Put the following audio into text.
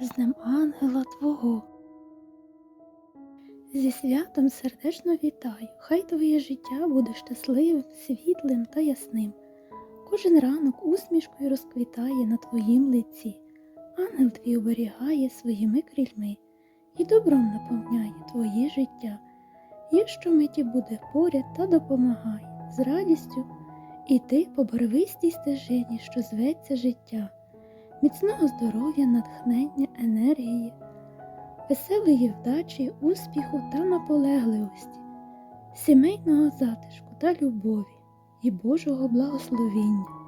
з Днем Ангела Твого. Зі святом сердечно вітаю, хай твоє життя буде щасливим, світлим та ясним. Кожен ранок усмішкою розквітає на твоїм лиці. Ангел твій оберігає своїми крильми і добром наповняє твоє життя. Є щомиті буде поряд та допомагає з радістю іти по барвистій стежині, що зветься життя, міцного здоров'я, натхнення, енергії, веселої вдачі, успіху та наполегливості, сімейного затишку та любові і Божого благословіння.